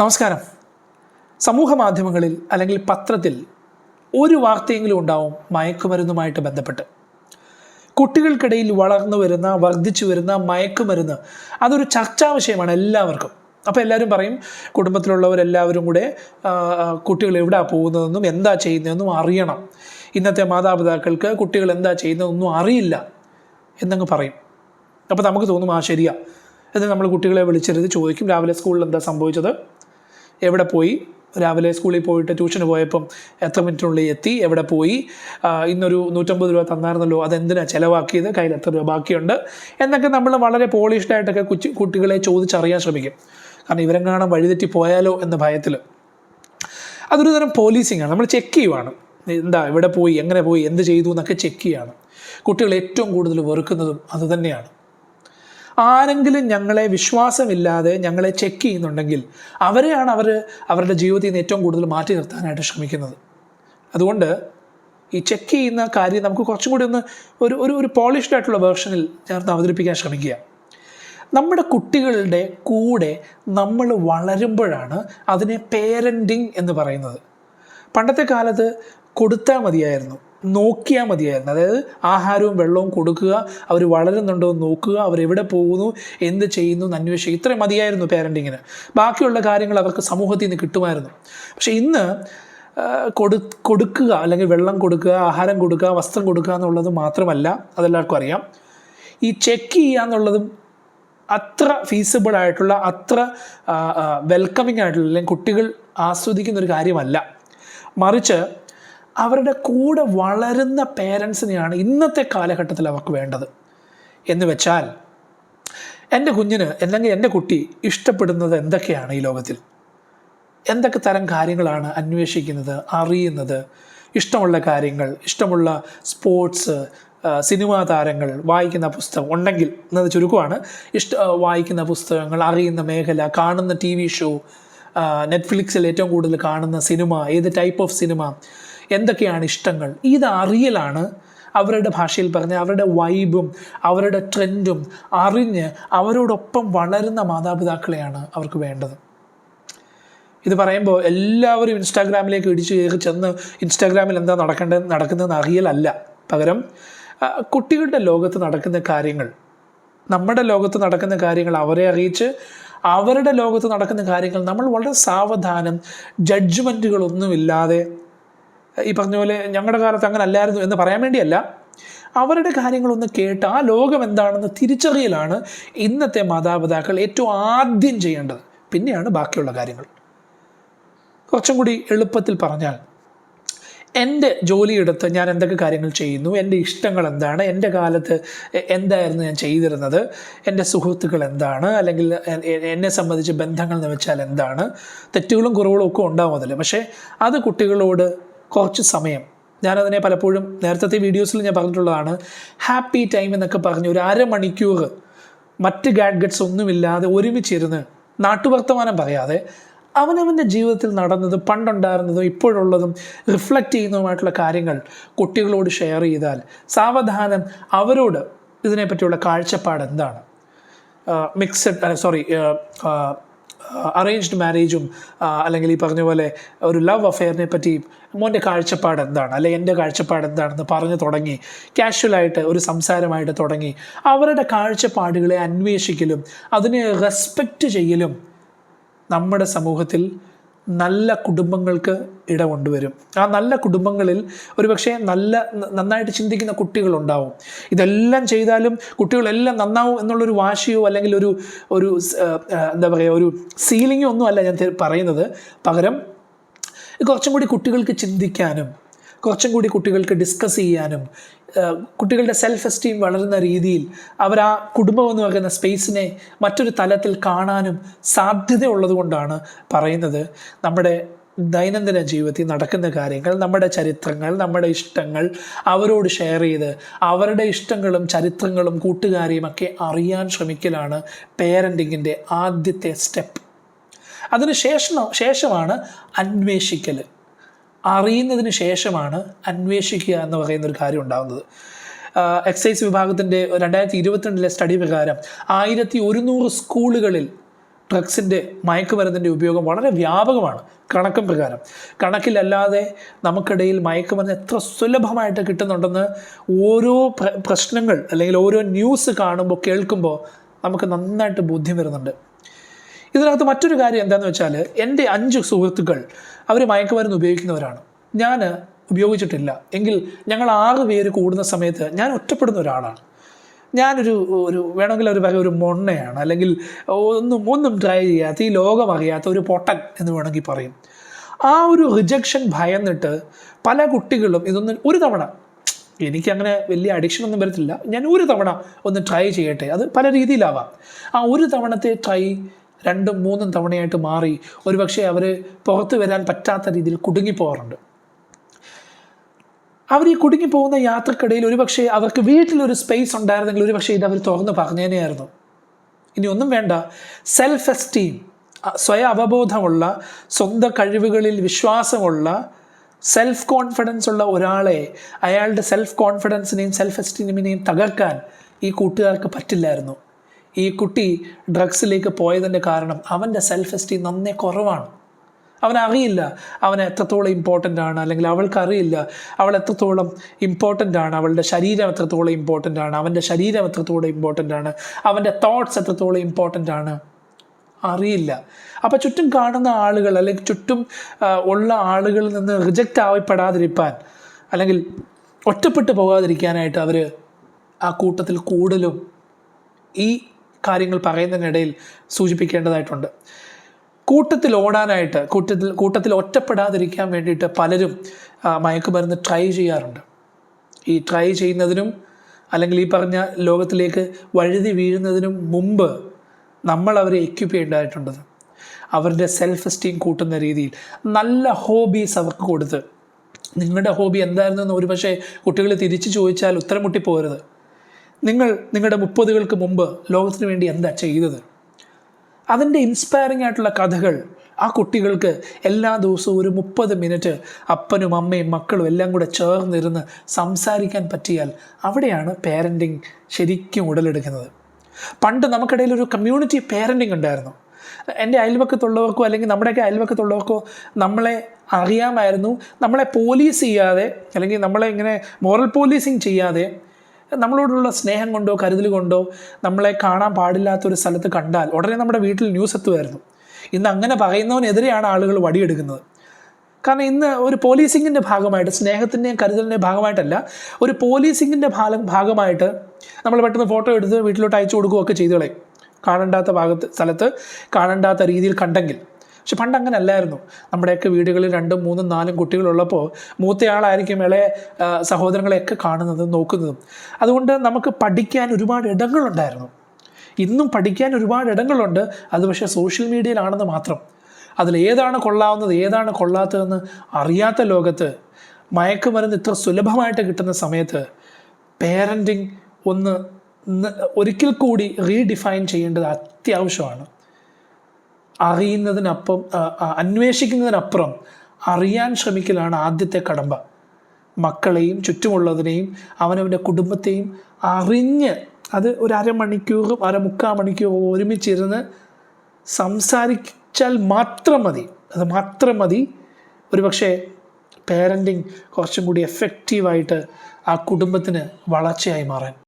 നമസ്കാരം. സമൂഹ മാധ്യമങ്ങളിൽ അല്ലെങ്കിൽ പത്രത്തിൽ ഒരു വാർത്തയെങ്കിലും ഉണ്ടാവും മയക്കുമരുന്നുമായിട്ട് ബന്ധപ്പെട്ട്. കുട്ടികൾക്കിടയിൽ വളർന്നു വരുന്ന വർദ്ധിച്ചു വരുന്ന മയക്കുമരുന്ന് അതൊരു ചർച്ചാ വിഷയമാണ് എല്ലാവർക്കും. അപ്പോൾ എല്ലാവരും പറയും കുടുംബത്തിലുള്ളവരെല്ലാവരും കൂടെ കുട്ടികൾ എവിടെയാണ് പോകുന്നതെന്നും എന്താ ചെയ്യുന്നതെന്നും അറിയണം. ഇന്നത്തെ മാതാപിതാക്കൾക്ക് കുട്ടികൾ എന്താ ചെയ്യുന്നതെന്നും അറിയില്ല എന്നങ്ങ് പറയും. അപ്പോൾ നമുക്ക് തോന്നും ആ ശരിയാ. എന്നിട്ട് നമ്മൾ കുട്ടികളെ വിളിച്ചിരുന്ന് ചോദിക്കും രാവിലെ സ്കൂളിൽ എന്താ സംഭവിച്ചത്? എവിടെ പോയി? രാവിലെ സ്കൂളിൽ പോയിട്ട് ട്യൂഷന് പോയപ്പം എത്ര മിനിറ്റിനുള്ളിൽ എത്തി? എവിടെ പോയി? ഇന്നൊരു നൂറ്റമ്പത് രൂപ തന്നായിരുന്നല്ലോ. അതെന്തിനാണ് ചിലവാക്കിയത്? കയ്യിൽ എത്ര രൂപ ബാക്കിയുണ്ട്? എന്നൊക്കെ നമ്മൾ വളരെ പോളിഷ്ഡ് ആയിട്ടൊക്കെ കുച്ചി കുട്ടികളെ ചോദിച്ചറിയാൻ ശ്രമിക്കും. കാരണം ഇവരെ കാണാൻ വഴിതെറ്റി പോയാലോ എന്ന ഭയത്തിൽ. അതൊരു തരം പോലീസിങ് ആണ്. നമ്മൾ ചെക്ക് ചെയ്യുവാണ്. എന്താ എവിടെ പോയി? എങ്ങനെ പോയി? എന്ത് ചെയ്തു? എന്നൊക്കെ ചെക്ക് ചെയ്യാണ്. കുട്ടികൾ ഏറ്റവും കൂടുതൽ വെറുക്കുന്നതും അതുതന്നെയാണ് ആരെങ്കിലും ഞങ്ങളെ വിശ്വാസമില്ലാതെ ഞങ്ങളെ ചെക്ക് ചെയ്യുന്നുണ്ടെങ്കിൽ അവരെയാണ് അവർ അവരുടെ ജീവിതത്തിൽ നിന്ന് ഏറ്റവും കൂടുതൽ മാറ്റി നിർത്താനായിട്ട് ശ്രമിക്കുന്നത്. അതുകൊണ്ട് ഈ ചെക്ക് ചെയ്യുന്ന കാര്യം നമുക്ക് കുറച്ചും കൂടി ഒന്ന് ഒരു ഒരു ഒരു പോളിഷ്ഡ് ആയിട്ടുള്ള വേർഷനിൽ ചേർത്ത് അവതരിപ്പിക്കാൻ ശ്രമിക്കുക. നമ്മുടെ കുട്ടികളുടെ കൂടെ നമ്മൾ വളരുമ്പോഴാണ് അതിനെ പേരന്റിങ് എന്ന് പറയുന്നത്. പണ്ടത്തെ കാലത്ത് കൊടുത്താൽ മതിയായിരുന്നു. നോക്കിയാൽ മതിയായിരുന്നു. അതായത് ആഹാരവും വെള്ളവും കൊടുക്കുക അവർ വളരുന്നുണ്ടോ എന്ന് നോക്കുക എവിടെ പോകുന്നു എന്ത് ചെയ്യുന്നു എന്ന് അന്വേഷിക്കുക. ഇത്രയും മതിയായിരുന്നു പേരന്റിങ്ങിന് ബാക്കിയുള്ള കാര്യങ്ങൾ അവർക്ക് സമൂഹത്തിൽ നിന്ന് കിട്ടുമായിരുന്നു. പക്ഷേ ഇന്ന് കൊടു കൊടുക്കുക അല്ലെങ്കിൽ വെള്ളം കൊടുക്കുക ആഹാരം കൊടുക്കുക വസ്ത്രം കൊടുക്കുക എന്നുള്ളത് മാത്രമല്ല അതെല്ലാവർക്കും അറിയാം. ഈ ചെക്ക് ചെയ്യുക എന്നുള്ളതും അത്ര ഫീസിബിൾ ആയിട്ടുള്ള അത്ര വെൽക്കമിങ് ആയിട്ടുള്ള അല്ലെങ്കിൽ കുട്ടികൾ ആസ്വദിക്കുന്ന ഒരു കാര്യമല്ല. മറിച്ച് അവരുടെ കൂടെ വളരുന്ന പേരൻസിനെയാണ് ഇന്നത്തെ കാലഘട്ടത്തിൽ അവർക്ക് വേണ്ടത്. എന്ന് വെച്ചാൽ എന്റെ കുഞ്ഞിന് അല്ലെങ്കിൽ എന്റെ കുട്ടി ഇഷ്ടപ്പെടുന്നത് എന്തൊക്കെയാണ് ഈ ലോകത്തിൽ? എന്തൊക്കെ തരം കാര്യങ്ങളാണ് അന്വേഷിക്കുന്നത് അറിയുന്നത്? ഇഷ്ടമുള്ള കാര്യങ്ങൾ ഇഷ്ടമുള്ള സ്പോർട്സ് സിനിമാ താരങ്ങൾ വായിക്കുന്ന പുസ്തകം ഉണ്ടെങ്കിൽ എന്നത് ചുരുക്കമാണ് ഇഷ്ട വായിക്കുന്ന പുസ്തകങ്ങൾ അറിയുന്ന മേഖല കാണുന്ന ടി വി ഷോ നെറ്റ്ഫ്ലിക്സിൽ ഏറ്റവും കൂടുതൽ കാണുന്ന സിനിമ ഏത് ടൈപ്പ് ഓഫ് സിനിമ എന്തൊക്കെയാണ് ഇഷ്ടങ്ങൾ? ഇത് അറിയലാണ് അവരുടെ ഭാഷയിൽ പറഞ്ഞ അവരുടെ വൈബും അവരുടെ ട്രെൻഡും അറിഞ്ഞ് അവരോടൊപ്പം വളരുന്ന മാതാപിതാക്കളെയാണ് അവർക്ക് വേണ്ടത്. ഇത് പറയുമ്പോൾ എല്ലാവരും ഇൻസ്റ്റാഗ്രാമിലേക്ക് ഇടിച്ചു കയറി ചെന്ന് ഇൻസ്റ്റാഗ്രാമിൽ എന്താ നടക്കേണ്ടത് നടക്കുന്നതെന്ന് അറിയലല്ല. പകരം കുട്ടികളുടെ ലോകത്ത് നടക്കുന്ന കാര്യങ്ങൾ നമ്മുടെ ലോകത്ത് നടക്കുന്ന കാര്യങ്ങൾ അവരെ അറിയിച്ച് അവരുടെ ലോകത്ത് നടക്കുന്ന കാര്യങ്ങൾ നമ്മൾ വളരെ സാവധാനം ജഡ്ജ്മെന്റുകളൊന്നുമില്ലാതെ ഈ പറഞ്ഞ പോലെ ഞങ്ങളുടെ കാലത്ത് അങ്ങനെ അല്ലായിരുന്നു എന്ന് പറയാൻ വേണ്ടിയല്ല. അവരുടെ കാര്യങ്ങളൊന്ന് കേട്ട് ആ ലോകം എന്താണെന്ന് തിരിച്ചറിയലാണ് ഇന്നത്തെ മാതാപിതാക്കൾ ഏറ്റവും ആദ്യം ചെയ്യേണ്ടത്. പിന്നെയാണ് ബാക്കിയുള്ള കാര്യങ്ങൾ. കുറച്ചും കൂടി എളുപ്പത്തിൽ പറഞ്ഞാൽ എന്റെ ജോലിയെടുത്ത് ഞാൻ എന്തൊക്കെ കാര്യങ്ങൾ ചെയ്യുന്നു എന്റെ ഇഷ്ടങ്ങൾ എന്താണ് എന്റെ കാലത്ത് എന്തായിരുന്നു ഞാൻ ചെയ്തിരുന്നത് എന്റെ സുഹൃത്തുക്കൾ എന്താണ് അല്ലെങ്കിൽ എന്നെ സംബന്ധിച്ച് ബന്ധങ്ങൾ എന്ന് വെച്ചാൽ എന്താണ് തെറ്റുകളും കുറവുകളും ഒക്കെ ഉണ്ടാവും പക്ഷേ അത് കുട്ടികളോട് കുറച്ച് സമയം. ഞാനതിനെ പലപ്പോഴും നേരത്തെ വീഡിയോസിൽ ഞാൻ പറഞ്ഞിട്ടുള്ളതാണ്. ഹാപ്പി ടൈം എന്നൊക്കെ പറഞ്ഞ് ഒരു അരമണിക്കൂർ മറ്റ് ഗാഡ്ഗറ്റ്സ് ഒന്നുമില്ലാതെ ഒരുമിച്ചിരുന്ന് നാട്ടുവർത്തമാനം പറയാതെ അവനവന്റെ ജീവിതത്തിൽ നടന്നത് പണ്ടുണ്ടായിരുന്നതും ഇപ്പോഴുള്ളതും റിഫ്ലക്റ്റ് ചെയ്യുന്നതുമായിട്ടുള്ള കാര്യങ്ങൾ കുട്ടികളോട് ഷെയർ ചെയ്താൽ സാവധാനം അവരോട് ഇതിനെപ്പറ്റിയുള്ള കാഴ്ചപ്പാട് എന്താണ്? മിക്സഡ് സോറി അറേഞ്ച്ഡ് മാരേജും അല്ലെങ്കിൽ ഈ പറഞ്ഞ പോലെ ഒരു ലവ് അഫെയറിനെ പറ്റി മോന്റെ കാഴ്ചപ്പാട് എന്താണ്? അല്ലെങ്കിൽ എന്റെ കാഴ്ചപ്പാട് എന്താണെന്ന് പറഞ്ഞു തുടങ്ങി. കാഷ്വലായിട്ട് ഒരു സംസാരമായിട്ട് തുടങ്ങി. അവരുടെ കാഴ്ചപ്പാടുകളെ അന്വേഷിക്കലും അതിനെ റെസ്പെക്റ്റ് ചെയ്യലും നമ്മുടെ സമൂഹത്തിൽ നല്ല കുടുംബങ്ങൾക്ക് ഇട കൊണ്ടുവരും. ആ നല്ല കുടുംബങ്ങളിൽ ഒരുപക്ഷെ നല്ല നന്നായിട്ട് ചിന്തിക്കുന്ന കുട്ടികളുണ്ടാവും. ഇതെല്ലാം ചെയ്താലും കുട്ടികളെല്ലാം നന്നാവും എന്നുള്ളൊരു വാശിയോ അല്ലെങ്കിൽ ഒരു ഒരു എന്താ പറയുക ഒരു സീലിങ്ങോ ഒന്നും അല്ല ഞാൻ പറയുന്നത്. പകരം കുറച്ചും കൂടി കുട്ടികൾക്ക് ചിന്തിക്കാനും കുറച്ചും കൂടി കുട്ടികൾക്ക് ഡിസ്കസ് ചെയ്യാനും കുട്ടികളുടെ സെൽഫ് എസ്റ്റീം വളരുന്ന രീതിയിൽ അവർ ആ കുടുംബം എന്ന് പറയുന്ന സ്പേസിനെ മറ്റൊരു തലത്തിൽ കാണാനും സാധ്യതയുള്ളത് കൊണ്ടാണ് പറയുന്നത്. നമ്മുടെ ദൈനംദിന ജീവിതത്തിൽ നടക്കുന്ന കാര്യങ്ങൾ നമ്മുടെ ചരിത്രങ്ങൾ നമ്മുടെ ഇഷ്ടങ്ങൾ അവരോട് ഷെയർ ചെയ്ത് അവരുടെ ഇഷ്ടങ്ങളും ചരിത്രങ്ങളും കൂട്ടുകാരെയും ഒക്കെ അറിയാൻ ശ്രമിക്കലാണ് പേരന്റിങ്ങിന്റെ ആദ്യത്തെ സ്റ്റെപ്പ് അതിന് ശേഷം ശേഷമാണ് അന്വേഷിക്കൽ അറിയുന്നതിന് ശേഷമാണ് അന്വേഷിക്കുക എന്ന് പറയുന്ന ഒരു കാര്യം ഉണ്ടാകുന്നത് എക്സൈസ് വിഭാഗത്തിന്റെ രണ്ടായിരത്തി ഇരുപത്തിരണ്ടിലെ സ്റ്റഡി പ്രകാരം ആയിരത്തി ഒരുന്നൂറ് സ്കൂളുകളിൽ ഡ്രഗ്സിന്റെ മയക്കുമരുന്നിന്റെ ഉപയോഗം വളരെ വ്യാപകമാണ് കണക്കും പ്രകാരം. കണക്കിലല്ലാതെ നമുക്കിടയിൽ മയക്കുമരുന്ന് എത്ര സുലഭമായിട്ട് കിട്ടുന്നുണ്ടെന്ന് ഓരോ പ്രശ്നങ്ങൾ അല്ലെങ്കിൽ ഓരോ ന്യൂസ് കാണുമ്പോൾ കേൾക്കുമ്പോൾ നമുക്ക് നന്നായിട്ട് ബോധ്യം വരുന്നുണ്ട്. ഇതിനകത്ത് മറ്റൊരു കാര്യം എന്താണെന്ന് വെച്ചാൽ എന്റെ അഞ്ച് സുഹൃത്തുക്കൾ അവർ മയക്കുമരുന്ന് ഉപയോഗിക്കുന്നവരാണ്. ഞാൻ ഉപയോഗിച്ചിട്ടില്ല. എങ്കിൽ ഞങ്ങൾ ആറ് പേര് കൂടുന്ന സമയത്ത് ഞാൻ ഒറ്റപ്പെടുന്ന ഒരാളാണ്. ഞാനൊരു ഒരു വേണമെങ്കിൽ ഒരു ഒരു മൊണ്ണയാണ്. അല്ലെങ്കിൽ ഒന്നും ഒന്നും ട്രൈ ചെയ്യാത്ത ഈ ലോകം അറിയാത്ത ഒരു പൊട്ടൻ എന്ന് വേണമെങ്കിൽ പറയും. ആ ഒരു റിജക്ഷൻ ഭയന്നിട്ട് പല കുട്ടികളും ഇതൊന്നും ഒരു തവണ എനിക്കങ്ങനെ വലിയ അഡിക്ഷൻ ഒന്നും വരത്തില്ല. ഞാൻ ഒരു തവണ ഒന്ന് ട്രൈ ചെയ്യട്ടെ. അത് പല രീതിയിലാവാം. ആ ഒരു തവണത്തെ ട്രൈ രണ്ടും മൂന്നും തവണയായിട്ട് മാറി. ഒരുപക്ഷെ അവർ പുറത്ത് വരാൻ പറ്റാത്ത രീതിയിൽ കുടുങ്ങിപ്പോകാറുണ്ട്. അവർ ഈ കുടുങ്ങിപ്പോകുന്ന യാത്രക്കിടയിൽ ഒരുപക്ഷെ അവർക്ക് വീട്ടിലൊരു സ്പേസ് ഉണ്ടായിരുന്നെങ്കിൽ ഒരുപക്ഷെ ഇത് അവർ തുറന്ന് പറഞ്ഞേനെയായിരുന്നു. ഇനി ഒന്നും വേണ്ട. സെൽഫ് എസ്റ്റീം സ്വയം അവബോധമുള്ള സ്വന്തം കഴിവുകളിൽ വിശ്വാസമുള്ള സെൽഫ് കോൺഫിഡൻസ് ഉള്ള ഒരാളെ അയാളുടെ സെൽഫ് കോൺഫിഡൻസിനെയും സെൽഫ് എസ്റ്റീമിനെയും തകർക്കാൻ ഈ കൂട്ടുകാർക്ക് പറ്റില്ലായിരുന്നു. ഈ കുട്ടി ഡ്രഗ്സിലേക്ക് പോയതിന്റെ കാരണം അവന്റെ സെൽഫ് എസ്റ്റീം നന്നേ കുറവാണ്. അവനറിയില്ല അവൻ എത്രത്തോളം ഇമ്പോർട്ടന്റ് ആണ് അല്ലെങ്കിൽ അവൾക്കറിയില്ല അവൾ എത്രത്തോളം ഇമ്പോർട്ടന്റ് ആണ്? അവളുടെ ശരീരം എത്രത്തോളം ഇമ്പോർട്ടന്റ് ആണ്? അവന്റെ ശരീരം എത്രത്തോളം ഇമ്പോർട്ടന്റ് ആണ്? അവന്റെ തോട്ട്സ് എത്രത്തോളം ഇമ്പോർട്ടന്റ് ആണ്? അറിയില്ല. അപ്പോൾ ചുറ്റും കാണുന്ന ആളുകൾ അല്ലെങ്കിൽ ചുറ്റും ഉള്ള ആളുകളിൽ നിന്ന് റിജക്റ്റ് ആവപ്പെടാതിരിക്കാൻ അല്ലെങ്കിൽ ഒറ്റപ്പെട്ടു പോകാതിരിക്കാനായിട്ട് അവർ ആ കൂട്ടത്തിൽ കൂടുതലും ഈ കാര്യങ്ങൾ പറയുന്നതിനിടയിൽ സൂചിപ്പിക്കേണ്ടതായിട്ടുണ്ട്. കൂട്ടത്തിൽ ഓടാനായിട്ട് കൂട്ടത്തിൽ കൂട്ടത്തിൽ ഒറ്റപ്പെടാതിരിക്കാൻ വേണ്ടിയിട്ട് പലരും മയക്കുമരുന്ന് ട്രൈ ചെയ്യാറുണ്ട്. ഈ ട്രൈ ചെയ്യുന്നതിനും അല്ലെങ്കിൽ ഈ പറഞ്ഞ ലോകത്തിലേക്ക് വഴുതി വീഴുന്നതിനും മുമ്പ് നമ്മൾ അവരെ എക്യുപ്പ് ചെയ്യേണ്ടതായിട്ടുണ്ട്. അവരുടെ സെൽഫ് എസ്റ്റീം കൂട്ടുന്ന രീതിയിൽ. നല്ല ഹോബീസ് അവർക്ക് കൊടുത്ത്. നിങ്ങളുടെ ഹോബി എന്തായിരുന്നു എന്ന് ഒരുപക്ഷെ കുട്ടികൾ തിരിച്ചു ചോദിച്ചാൽ ഉത്തരം മുട്ടിപ്പോകരുത്. നിങ്ങൾ നിങ്ങളുടെ മുപ്പതുകൾക്ക് മുമ്പ് ലോകത്തിന് വേണ്ടി എന്താ ചെയ്തത്? അതിന്റെ ഇൻസ്പയറിംഗ് ആയിട്ടുള്ള കഥകൾ ആ കുട്ടികൾക്ക് എല്ലാ ദിവസവും ഒരു മുപ്പത് മിനിറ്റ് അപ്പനും അമ്മയും മക്കളും എല്ലാം കൂടെ ചേർന്നിരുന്ന് സംസാരിക്കാൻ പറ്റിയാൽ അവിടെയാണ് പേരന്റിങ് ശരിക്കും ഉടലെടുക്കുന്നത്. പണ്ട് നമുക്കിടയിൽ ഒരു കമ്മ്യൂണിറ്റി പേരന്റിങ് ഉണ്ടായിരുന്നു. എന്റെ അയൽവക്കത്തുള്ളവർക്കോ അല്ലെങ്കിൽ നമ്മുടെയൊക്കെ അയൽവക്കത്തുള്ളവർക്കോ നമ്മളെ അറിയാമായിരുന്നു. നമ്മളെ പോലീസ് ചെയ്യാതെ അല്ലെങ്കിൽ നമ്മളെ ഇങ്ങനെ മോറൽ പോലീസിങ് ചെയ്യാതെ നമ്മളോടുള്ള സ്നേഹം കൊണ്ടോ കരുതൽ കൊണ്ടോ നമ്മളെ കാണാൻ പാടില്ലാത്ത ഒരു സ്ഥലത്ത് കണ്ടാൽ ഉടനെ നമ്മുടെ വീട്ടിൽ ന്യൂസ് എത്തുമായിരുന്നു. ഇന്ന് അങ്ങനെ പറയുന്നവനെതിരെയാണ് ആളുകൾ വടിയെടുക്കുന്നത്. കാരണം ഇന്ന് ഒരു പോലീസിങ്ങിന്റെ ഭാഗമായിട്ട് സ്നേഹത്തിന്റെയും കരുതലിന്റെയും ഭാഗമായിട്ടല്ല ഒരു പോലീസിങ്ങിന്റെ ഭാഗം ഭാഗമായിട്ട് നമ്മൾ പെട്ടെന്ന് ഫോട്ടോ എടുത്ത് വീട്ടിലോട്ട് അയച്ചു കൊടുക്കുകയൊക്കെ ചെയ്തു കാണണ്ടാത്ത ഭാഗത്ത് സ്ഥലത്ത് കാണണ്ടാത്ത രീതിയിൽ കണ്ടെങ്കിൽ. പക്ഷെ പണ്ട് അങ്ങനെ അല്ലായിരുന്നു നമ്മുടെയൊക്കെ വീടുകളിൽ രണ്ടും മൂന്നും നാലും കുട്ടികളുള്ളപ്പോൾ മൂത്തയാളായിരിക്കും ഇളയ സഹോദരങ്ങളെയൊക്കെ കാണുന്നതും നോക്കുന്നതും. അതുകൊണ്ട് നമുക്ക് പഠിക്കാൻ ഒരുപാട് ഇടങ്ങളുണ്ടായിരുന്നു. ഇന്നും പഠിക്കാൻ ഒരുപാട് ഇടങ്ങളുണ്ട്. അത് പക്ഷേ സോഷ്യൽ മീഡിയയിലാണെന്ന് മാത്രം. അതിൽ ഏതാണ് കൊള്ളാവുന്നത് ഏതാണ് കൊള്ളാത്തതെന്ന് അറിയാത്ത ലോകത്ത് മയക്കുമരുന്ന് ഇത്ര സുലഭമായിട്ട് കിട്ടുന്ന സമയത്ത് പേരന്റിങ് ഒന്ന് ഒരിക്കൽ കൂടി റീഡിഫൈൻ ചെയ്യേണ്ടത് അത്യാവശ്യമാണ്. അറിയുന്നതിനപ്പം അന്വേഷിക്കുന്നതിനപ്പുറം അറിയാൻ ശ്രമിക്കലാണ് ആദ്യത്തെ കടമ്പ. മക്കളെയും ചുറ്റുമുള്ളതിനെയും അവനവന്റെ കുടുംബത്തെയും അറിഞ്ഞ് അത് ഒരു അരമണിക്കൂറും അര മുക്കാൽ മണിക്കൂറും ഒരുമിച്ചിരുന്ന് സംസാരിച്ചാൽ മാത്രം മതി. അത് മാത്രം മതി. ഒരുപക്ഷെ പേരന്റിങ് കുറച്ചും കൂടി എഫക്റ്റീവായിട്ട് ആ കുടുംബത്തിന് വളർച്ചയായി മാറാൻ.